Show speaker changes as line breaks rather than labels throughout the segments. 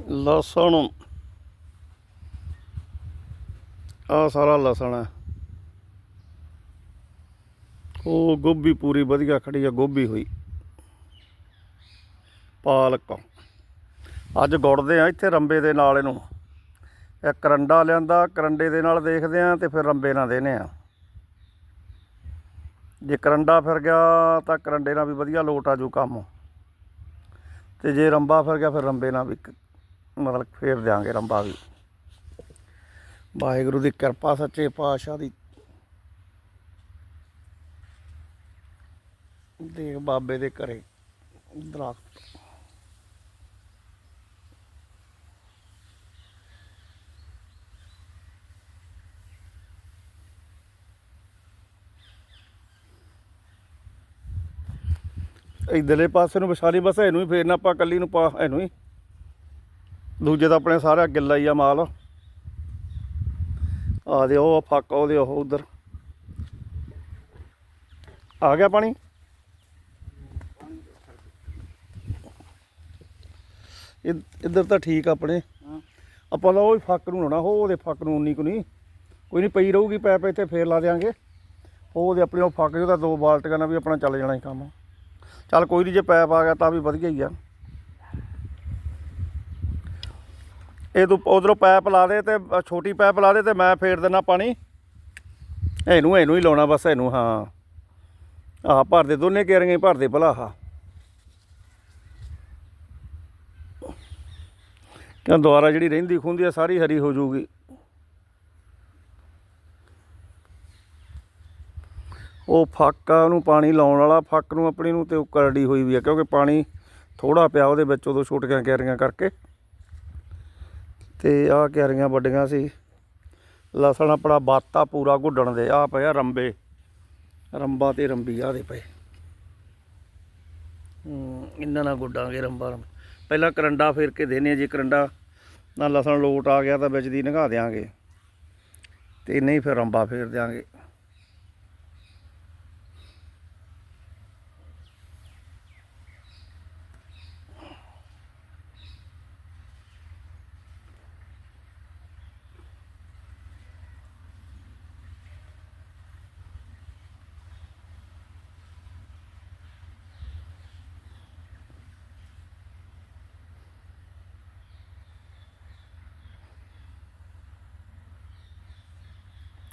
ਲਸਣ। ਆ ਸਾਰਾ ਲਸਣ ਹੈ। ਉਹ ਗੋਭੀ ਪੂਰੀ ਵਧੀਆ ਖੜੀ ਆ, ਗੋਭੀ ਹੋਈ। ਪਾਲਕ। ਅੱਜ ਗੁੜਦੇ ਆ ਇੱਥੇ ਰੰਬੇ ਦੇ ਨਾਲ ਇਹਨੂੰ। ਇਹ ਕਰੰਡਾ ਲਿਆਂਦਾ, ਕਰੰਡੇ ਦੇ ਨਾਲ ਦੇਖਦੇ ਆ ਤੇ ਫਿਰ ਰੰਬੇ ਨਾਲ ਦੇਨੇ ਆ। ਜੇ ਕਰੰਡਾ ਫਿਰ ਗਿਆ ਤਾਂ ਕਰੰਡੇ ਨਾਲ ਵੀ ਵਧੀਆ ਲੋਟ ਆ ਜੂ ਕੰਮ। ਤੇ ਜੇ ਰੰਬਾ ਫਿਰ ਗਿਆ, ਫਿਰ ਰੰਬੇ ਨਾਲ ਵੀ ਮਤਲਬ ਫੇਰ ਦਿਆਂਗੇ ਰੰਬਾ ਵੀ। ਵਾਹਿਗੁਰੂ ਦੀ ਕਿਰਪਾ, ਸੱਚੇ ਪਾਤਸ਼ਾਹ ਦੀ। ਦੇਖ ਬਾਬੇ ਦੇ ਘਰੇ ਦਰਖਤ। ਇਧਰਲੇ ਪਾਸੇ ਨੂੰ ਵਿਸ਼ਾਲੀ ਬਸ, ਇਹਨੂੰ ਹੀ ਫੇਰਨਾ ਆਪਾਂ ਕੱਲੀ ਨੂੰ ਪਾ, ਇਹਨੂੰ ਹੀ ਦੂਜੇ ਤਾਂ ਆਪਣੇ ਸਾਰਾ ਗਿੱਲਾ ਹੀ ਆ ਮਾਲ। ਆ ਦੇ ਉਹ ਫੱਕ ਉਹਦੇ ਉਹ ਉਧਰ। ਆ ਗਿਆ ਪਾਣੀ? ਇਧ- ਇੱਧਰ ਤਾਂ ਠੀਕ ਆਪਣੇ। ਆਪਾਂ ਤਾਂ ਉਹ ਫੱਕ ਨੂੰ ਲਾਉਣਾ ਉਹ ਉਹਦੇ ਫੱਕ ਨੂੰ ਉਨੀ ਕੁ ਨਹੀਂ। ਕੋਈ ਨਹੀਂ ਪਈ ਰਹੂਗੀ ਪੈਪ ਇੱਥੇ ਫੇਰ ਲਾ ਦੇਾਂਗੇ ਉਹ ਉਹਦੇ ਆਪਣੇ ਉਹ ਫੱਕ ਜੋ ਤਾਂ ਦੋ ਬਾਲਟੀਆਂ ਨਾਲ ਵੀ ਆਪਣਾ ਚੱਲ ਜਾਣਾ ਹੀ ਕੰਮ। ਚੱਲ ਕੋਈ ਨਹੀਂ ਜੇ ਪੈਪ ਆ ਗਿਆ ਤਾਂ ਵੀ ਵਧੀਆ ਹੀ ਆ। ਇਹ ਤੂੰ ਉਧਰੋਂ ਪੈਪ ਲਾ ਦੇ ਤੇ ਛੋਟੀ ਪੈਪ ਲਾ ਦੇ ਤੇ ਮੈਂ ਫੇਰ ਦੇਣਾ ਪਾਣੀ। ਇਹਨੂੰ ਇਹਨੂੰ ਹੀ ਲਾਉਣਾ ਬਸ, ਇਹਨੂੰ, ਹਾਂ। ਆਹ, ਭਰ ਦੇ, ਦੋਨੇ ਕੇਰੀਆਂ ਹੀ ਭਰ ਦੇ ਭਲਾ, ਆਹ। ਕਿਉਂ ਦੁਆਰਾ ਜਿਹੜੀ ਰਹਿੰਦੀ ਖੁੰਦੀ ਆ, ਸਾਰੀ ਹਰੀ ਹੋ ਜਾਊਗੀ। ਉਹ ਫੱਕ ਨੂੰ ਪਾਣੀ ਲਾਉਣ ਵਾਲਾ, ਫੱਕ ਨੂੰ ਆਪਣੀ ਨੂੰ ਤੇ ਉਹ ਕਰੜੀ ਹੋਈ ਵੀ ਆ, ਕਿਉਂਕਿ ਪਾਣੀ ਥੋੜਾ ਪਿਆ ਉਹਦੇ ਵਿੱਚ ਉਦੋਂ ਛੋਟੀਆਂ ਕਿਆਰੀਆਂ ਕਰਕੇ। ਤੇ ਆਹ ਕਿਆਰੀਆਂ ਵੱਡੀਆਂ ਸੀ। ਲਸਣ ਆਪਣਾ ਬਾਤਾ ਪੂਰਾ ਗੁੱਡਣ ਦੇ ਆ ਪਿਆ ਰੰਬੇ। ਰੰਬਾ ਤੇ ਰੰਬੀ ਆ ਦੇ ਪਏ। ਇਹਨਾਂ ਨਾਲ ਗੁੱਡਾਂਗੇ ਰੰਬਾ ਪਹਿਲਾਂ ਕਰੰਡਾ ਫੇਰ ਕੇ ਦੇਨੇ ਜੇ ਕਰੰਡਾ ਨਾਲ ਲਸਣ ਲੋਟ ਆ ਗਿਆ ਤਾਂ ਵਿੱਚ ਦੀ ਨਗਾ ਦਿਆਂਗੇ। ਤੇ ਨਹੀਂ ਫਿਰ ਰੰਬਾ ਫੇਰ ਦਿਆਂਗੇ।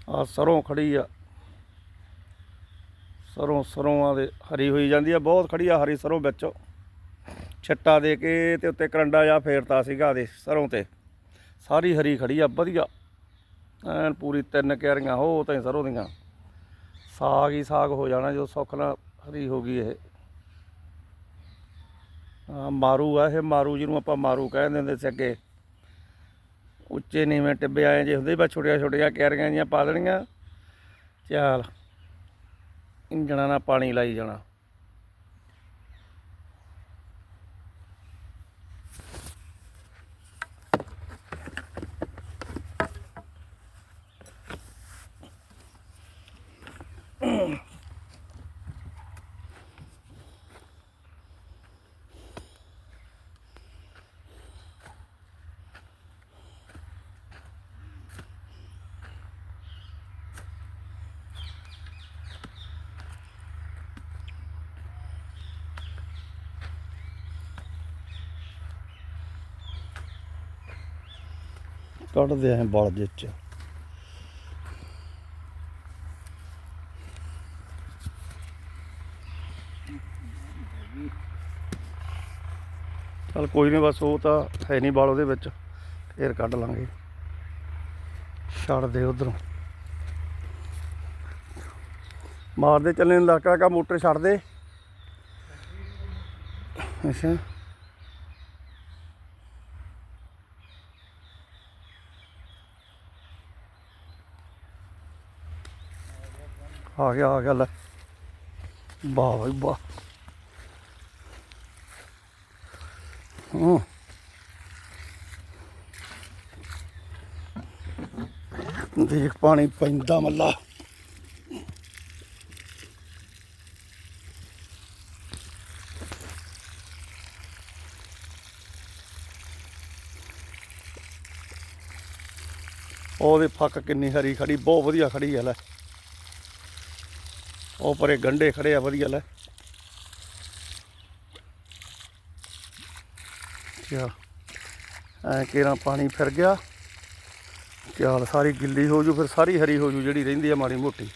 ਆ ਸਰੋਂ ਖੜੀ ਆ। ਸਰੋਂ ਸਰੋਂ ਦੇ ਹਰੀ ਹੋਈ ਜਾਂਦੀ ਆ, ਬਹੁਤ ਖੜੀ ਆ ਹਰੀ ਸਰੋਂ ਵਿੱਚ। ਛੱਟਾ ਦੇ ਕੇ ਤੇ ਉੱਤੇ ਕਰੰਡਾ ਜਾ ਫੇਰਤਾ ਸੀਗਾ ਦੇ ਸਰੋਂ ਤੇ। ਸਾਰੀ ਹਰੀ ਖੜੀ ਆ, ਵਧੀਆ। ਐਨ ਪੂਰੀ ਤਿੰਨ ਕਿਆਰੀਆਂ, ਹੋ ਤਾਂ ਸਰੋਂ ਦੀਆਂ। ਸਾਗ ਹੀ ਸਾਗ ਹੋ ਜਾਣਾ ਜਦੋਂ ਸੁੱਖ ਨਾਲ ਹਰੀ ਹੋ ਗਈ ਇਹ। ਮਾਰੂ ਆ ਇਹ, ਮਾਰੂ ਜਿਹਨੂੰ ਆਪਾਂ ਮਾਰੂ ਕਹਿੰਦੇ ਹੁੰਦੇ ਸੀ ਅੱਗੇ। ਉੱਚੇ ਨੀਵੇਂ ਟਿੱਬੇ ਆਏ ਜੇ ਹੁੰਦੇ ਬਸ ਛੋਟੀਆਂ ਛੋਟੀਆਂ ਕਿਆਰੀਆਂ ਜੀਆਂ ਪਾ ਦੇਣੀਆਂ। ਚਾਲ, ਇੰਜਣਾ ਨਾਲ ਪਾਣੀ ਲਾਈ ਜਾਣਾ। ਕੱਢਦੇ ਆਂ ਬਲ ਜਿੱਚ ਚਲ ਕੋਈ ਨਹੀਂ ਬਸ ਉਹ ਤਾਂ ਹੈ ਨਹੀਂ ਬਾਲ ਉਹਦੇ ਵਿੱਚ, ਫੇਰ ਕੱਢ ਲਾਂਗੇ। ਛੱਡ ਦੇ ਉਧਰੋਂ। ਮਾਰਦੇ ਚੱਲੇ ਨੂੰ ਲੱਗਾ ਕਾ ਮੋਟਰ ਛੱਡ ਦੇ। ਅੱਛਾ। ਆ ਗਿਆ ਆ ਗਿਆ, ਲੈ। ਵਾਹ ਵਾਹ। ਹੂੰ। ਦੇਖ ਪਾਣੀ ਪੈਂਦਾ ਮੱਲਾ। ਉਹਦੇ ਫੱਕ ਕਿੰਨੀ ਹਰੀ ਖੜੀ, ਬਹੁਤ ਵਧੀਆ ਖੜੀ ਹੈ ਲੈ। ਉਹ ਪਰੇ ਗੰਡੇ ਖੜੇ ਆ, ਵਧੀਆ ਲੈ। ਚਲ ਐ ਕੇਰਾ ਪਾਣੀ ਫਿਰ ਗਿਆ। ਚਲ ਸਾਰੀ ਗਿੱਲੀ ਹੋ ਜੂ, ਫਿਰ ਸਾਰੀ ਹਰੀ ਹੋ ਜੂ, ਜਿਹੜੀ ਰਹਿੰਦੀ ਆ ਮਾੜੀ ਮੋਟੀ।